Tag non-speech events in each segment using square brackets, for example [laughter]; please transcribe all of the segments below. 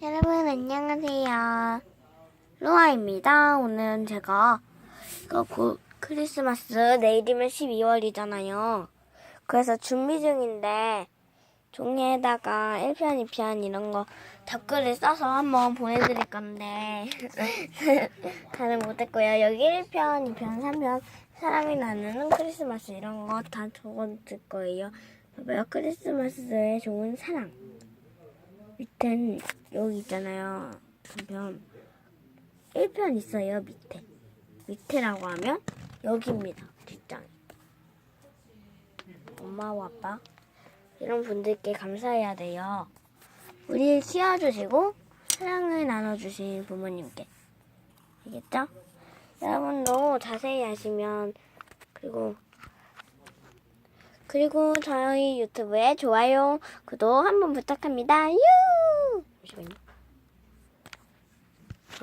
여러분 안녕하세요. 로아입니다. 오늘은 제가 이거 곧 크리스마스 내일이면 12월이잖아요. 그래서 준비 중인데 종이에다가 1편, 2편 이런 거 댓글을 써서 한번 보내드릴 건데 [laughs] 다들 못했고요. 여기 1편, 2편, 3편 사랑이 나누는 크리스마스 이런 거 다 적어줄 거예요. 봐봐요. 크리스마스에 좋은 사랑. 밑엔 여기 있잖아요. 그러면 1편 있어요. 밑에. 밑에라고 하면 여기입니다. 뒷장. 엄마와 아빠 이런 분들께 감사해야 돼요. 우리를 키워주시고 사랑을 나눠주신 부모님께. 알겠죠? 여러분도 자세히 아시면 그리고 그리고 저희 유튜브에 좋아요, 구독 한번 부탁합니다. 유! 잠시만요.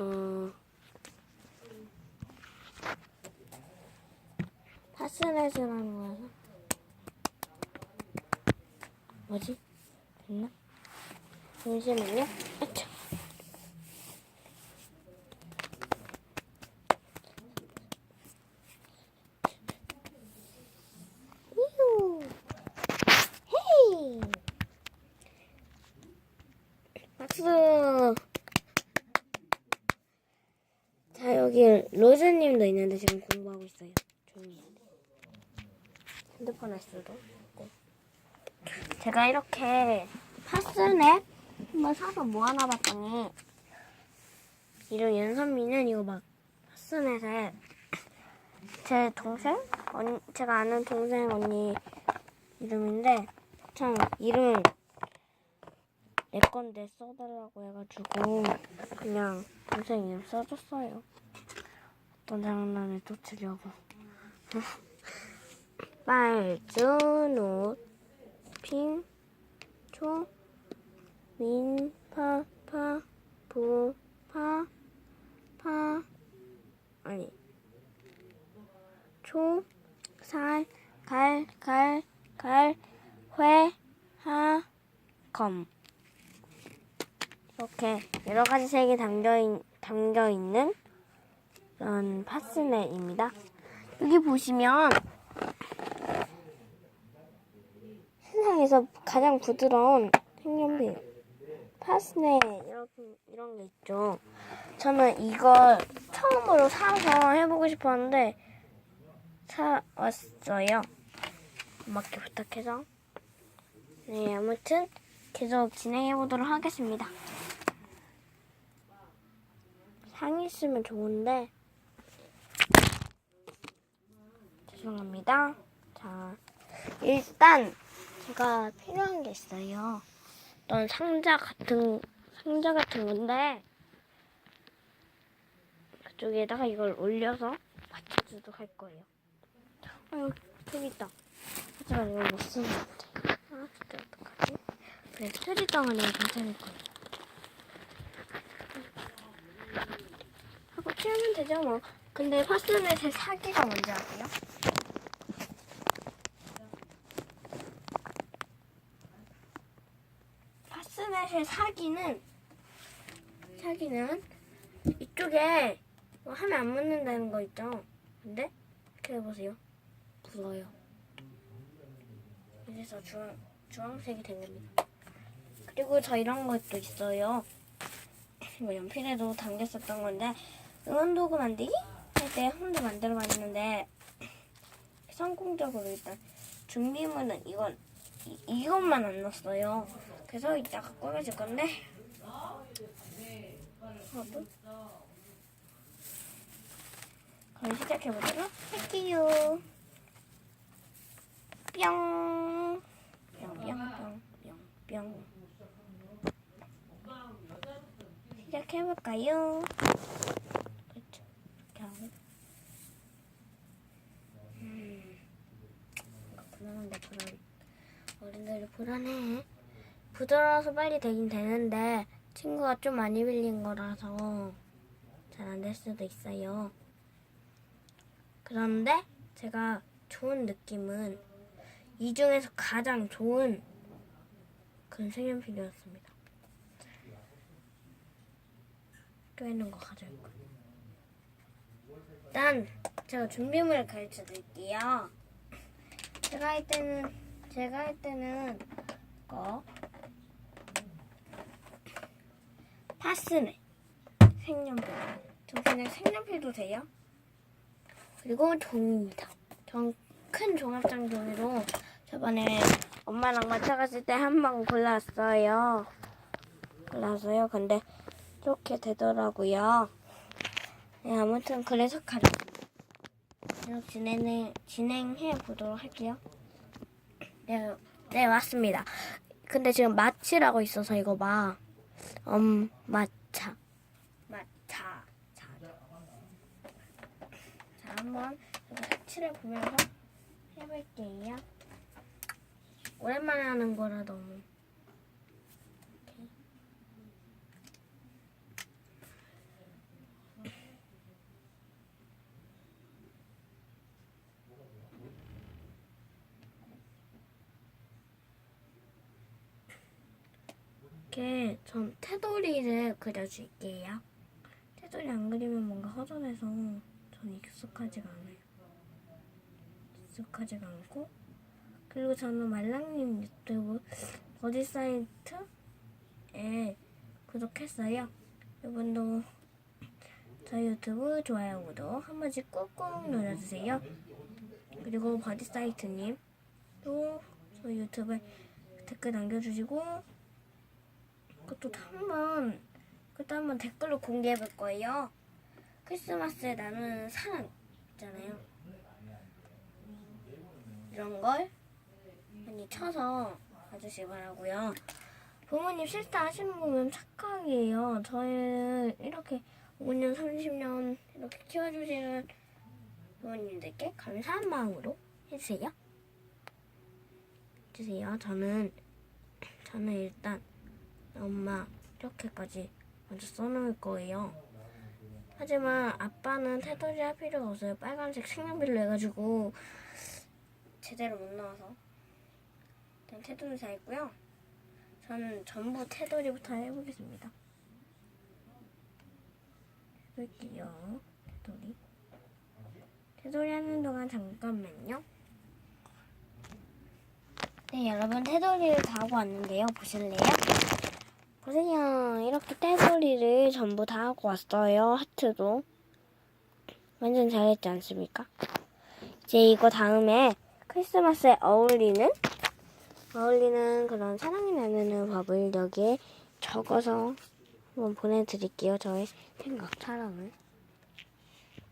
어, 파스레즈라는 거여서 뭐지? 됐나? 잠시만요. 아차. 이후. 헤이. 박수. 자, 여기 로즈님도 있는데 지금 공부하고 있어요. 조용히. 핸드폰 할 수도 있고. 제가 이렇게 파스넷 한번 사서 모아놔 봤더니 이런 연선미는 이거 막 파스넷에 제 동생? 언, 제가 아는 동생 언니 이름인데 참 이름 내 건데 써달라고 해가지고 그냥 동생 이름 써줬어요. 어떤 장난을 또 치려고. [laughs] 빨주노 핑초 민 파파 부파 파 아니 초, 살, 갈, 갈, 갈, 회, 하, 검. 이렇게 여러 가지 색이 담겨, 있, 담겨 있는 그런 파스넷입니다. 여기 보시면 세상에서 가장 부드러운 색연필 파스넷 이런, 이런 게 있죠. 저는 이걸 처음으로 사서 해보고 싶었는데 사왔어요. 엄마께 부탁해서. 네, 아무튼 계속 진행해 보도록 하겠습니다. 상이 있으면 좋은데 죄송합니다. 자, 일단 제가 필요한 게 있어요. 어떤 상자 같은 상자 같은 건데 그쪽에다가 이걸 올려서 맞춰주도록 할 거예요. 아, 여기, 여기 있다. 하지만 이걸 못 쓰는 것 같아. 아, 진짜 어떡하지? 그래, 스리덩은 괜찮을 거야. 하고 치우면 되죠, 뭐. 근데 파스넷의 사기가 뭔지 아세요? 파 스넷의 사기는, 사기는 이쪽에 뭐 하면 안 묻는다는 거 있죠? 근데, 이렇게 해보세요. 묻어요. 이래서 주황, 주황색이 된 겁니다. 그리고 저 이런 것도 있어요. 이거 [laughs] 연필에도 담겼었던 건데, 응원도구 만들기? 할때 혼자 만들어 봤는데, [clears throat] 성공적으로 일단 준비물은 이건, 이, 이것만 안 넣었어요. 그래서 이따가 꾸며줄 건데, 저도 그럼 시작해보도록 할게요. 뿅. 뿅 뿅 뿅 뿅 뿅. 시작해볼까요? 그렇죠. 이렇게 하고. 음. 이거 불안한데 불안. 어른들이 불안해. 부드러워서 빨리 되긴 되는데 친구가 좀 많이 빌린 거라서 잘 안 될 수도 있어요. 그런데 제가 좋은 느낌은 이 중에서 가장 좋은 그런 색연필이었습니다. 학교에 있는 거 가져올 거예요. 일단 제가 준비물을 가르쳐 드릴게요. 제가 할 때는 제가 할 때는 거 파스네 색연필 저 그냥 색연필도 돼요. 그리고 종이입니다. 전 큰 종합장 종이로 저번에 엄마랑 마트 갔을 때 한 번 골랐어요. 골랐어요. 근데 이렇게 되더라고요. 네, 아무튼 그래서. 계속 진행해, 진행해 보도록 할게요. 네, 네, 맞습니다. 근데 지금 마치라고 있어서 이거 봐. 음, 마차. 마차. 자, 자 한번 마치를 보면서 해볼게요. 오랜만에 하는 거라 너무. 이렇게 전 테두리를 그려줄게요. 테두리 안 그리면 뭔가 허전해서 전 익숙하지가 않아요. 익숙하지가 않고 그리고 저는 말랑님 유튜브 버디 사이트에 구독했어요. 여러분도 저희 유튜브 좋아요 구독 한 번씩 꾹꾹 눌러주세요. 그리고 버디 사이트님 또 저희 유튜브에 댓글 남겨주시고 그것도 한번 그것도 한번 댓글로 공개해 볼 거예요. 크리스마스에 나누는 사랑 있잖아요. 이런 걸 많이 쳐서 봐주시기 바라고요. 부모님 실수 하시는 거 보면 착각이에요. 저희를 이렇게 5년, 30년 이렇게 키워주시는 부모님들께 감사한 마음으로 해주세요. 해주세요. 저는 저는 일단 엄마 이렇게까지 먼저 써놓을 거예요. 하지만 아빠는 테두리 할 필요가 없어요. 빨간색 색연필로 해가지고 제대로 못 나와서 일단 테두리 다 했고요. 저는 전부 테두리부터 해보겠습니다. 해볼게요. 테두리. 테두리 하는 동안 잠깐만요. 네, 여러분 테두리를 다 하고 왔는데요. 보실래요? 보세요. 이렇게 테두리를 전부 다 하고 왔어요. 하트도. 완전 잘했지 않습니까? 이제 이거 다음에 크리스마스에 어울리는 어울리는 그런 사랑이 나누는 법을 여기에 적어서 한번 보내드릴게요. 저의 생각 사랑을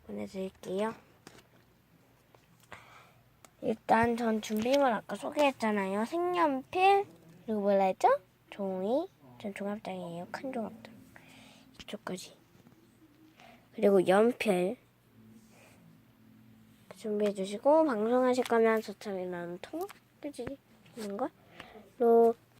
보내드릴게요. 일단 전 준비물 아까 소개했잖아요. 색연필 그리고 뭐라 했죠? 종이. 전 종합장이에요. 큰 종합장. 이쪽까지. 그리고 연필 준비해 주시고 방송하실 거면 저처럼 이런 통 그지 있는 걸로